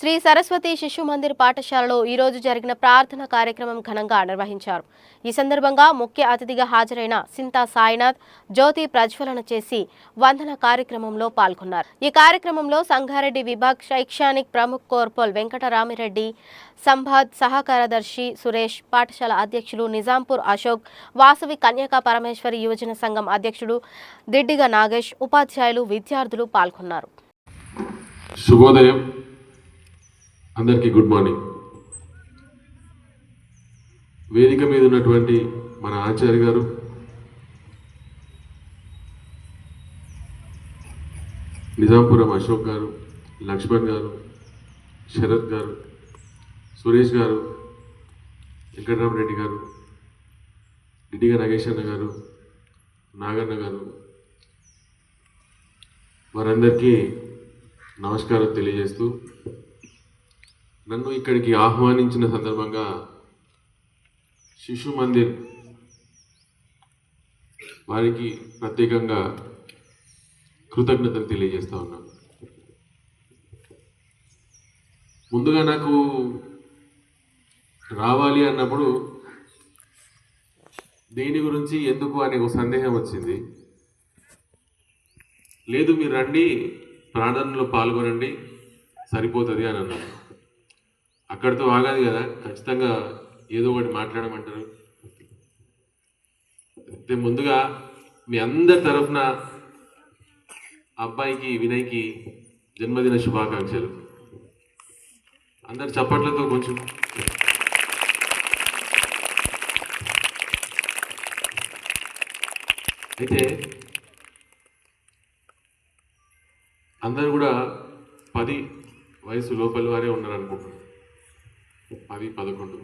శ్రీ సరస్వతి శిశు మందిర్ పాఠశాలలో ఈరోజు జరిగిన ప్రార్థన కార్యక్రమం ఘనంగా నిర్వహించారు. ఈ సందర్భంగా ముఖ్య అతిథిగా హాజరైన సింతా సాయినాథ్ జ్యోతి ప్రజ్వలన చేసి వందన కార్యక్రమంలో పాల్గొన్నారు. ఈ కార్యక్రమంలో సంగారెడ్డి విభాగ్ శైక్షణిక్ ప్రముఖ్ కోర్పోల్ వెంకటరామిరెడ్డి సంబాద్ సహకారదర్శి సురేష్ పాఠశాల అధ్యక్షులు నిజాంపూర్ అశోక్ వాసవి కన్యకా పరమేశ్వరి యువజన సంఘం అధ్యక్షుడు దిడ్డిగ నాగేష్ ఉపాధ్యాయులు విద్యార్థులు పాల్గొన్నారు. శుభోదయం. అందరికీ గుడ్ మార్నింగ్. వేదిక మీద ఉన్నటువంటి మన ఆచార్య గారు నిజాంపురం అశోక్ గారు లక్ష్మణ్ గారు శరత్ గారు సురేష్ గారు వెంకటరామరెడ్డి గారు డిడిగా నాగేష్ అన్న గారు నాగన్న గారు వారందరికీ నమస్కారం తెలియజేస్తూ నన్ను ఇక్కడికి ఆహ్వానించిన సందర్భంగా శిశు మందిర్ వారికి ప్రత్యేకంగా కృతజ్ఞతలు తెలియజేస్తా ఉన్నాను. ముందుగా నాకు రావాలి అన్నప్పుడు దేని గురించి ఎందుకు అనే ఒక సందేహం వచ్చింది. లేదు మీరు రండి ప్రార్థనలో పాల్గొనండి సరిపోతుంది అని అన్నారు అక్కడితో ఆగాది కదా. ఖచ్చితంగా ఏదో ఒకటి మాట్లాడమంటారు. అయితే ముందుగా మీ అందరి తరఫున అబ్బాయికి వినయ్కి జన్మదిన శుభాకాంక్షలు. అందరు చప్పట్లతో కొంచెం అయితే అందరూ కూడా పది వయసు లోపల వారే ఉన్నారనుకుంటున్నాను. పది పదకొండు.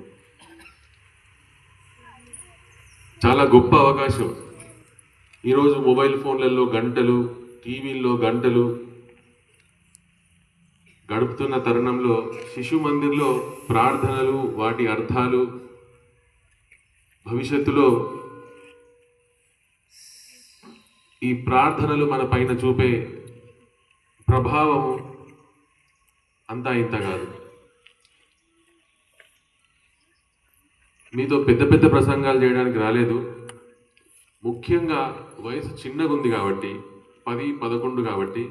చాలా గొప్ప అవకాశం. ఈరోజు మొబైల్ ఫోన్లలో గంటలు టీవీల్లో గంటలు గడుపుతున్న తరుణంలో శిశు మందిర్లో ప్రార్థనలు వాటి అర్థాలు భవిష్యత్తులో ఈ ప్రార్థనలు మన పైన చూపే ప్రభావం అంతా ఇంత కాదు. మీతో పెద్ద పెద్ద ప్రసంగాలు చేయడానికి రాలేదు. ముఖ్యంగా వయసు చిన్నగా ఉంది కాబట్టి పది పదకొండు కాబట్టి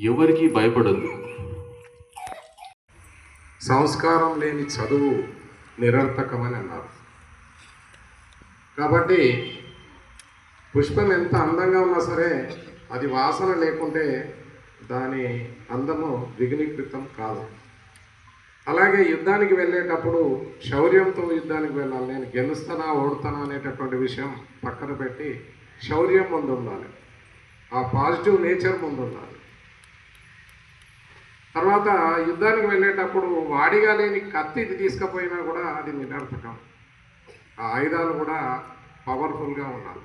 ఎవరికి భయపడద్దు. సంస్కారం లేని చదువు నిరర్థకమని అన్నారు. కాబట్టి పుష్పం ఎంత అందంగా ఉన్నా సరే అది వాసన లేకుంటే దాని అందము విఘ్నీకృతం కాదు. అలాగే యుద్ధానికి వెళ్ళేటప్పుడు శౌర్యంతో యుద్ధానికి వెళ్ళాలి. నేను గెలుస్తానా ఓడుతానా అనేటటువంటి విషయం పక్కన పెట్టి శౌర్యం ముందు ఉండాలి. ఆ పాజిటివ్ నేచర్ ముందు ఉండాలి. తర్వాత యుద్ధానికి వెళ్ళేటప్పుడు వాడిగా లేని కత్తి తీసుకుపోయినా కూడా అది నిరర్థకం. ఆ ఆయుధాలు కూడా పవర్ఫుల్గా ఉండాలి.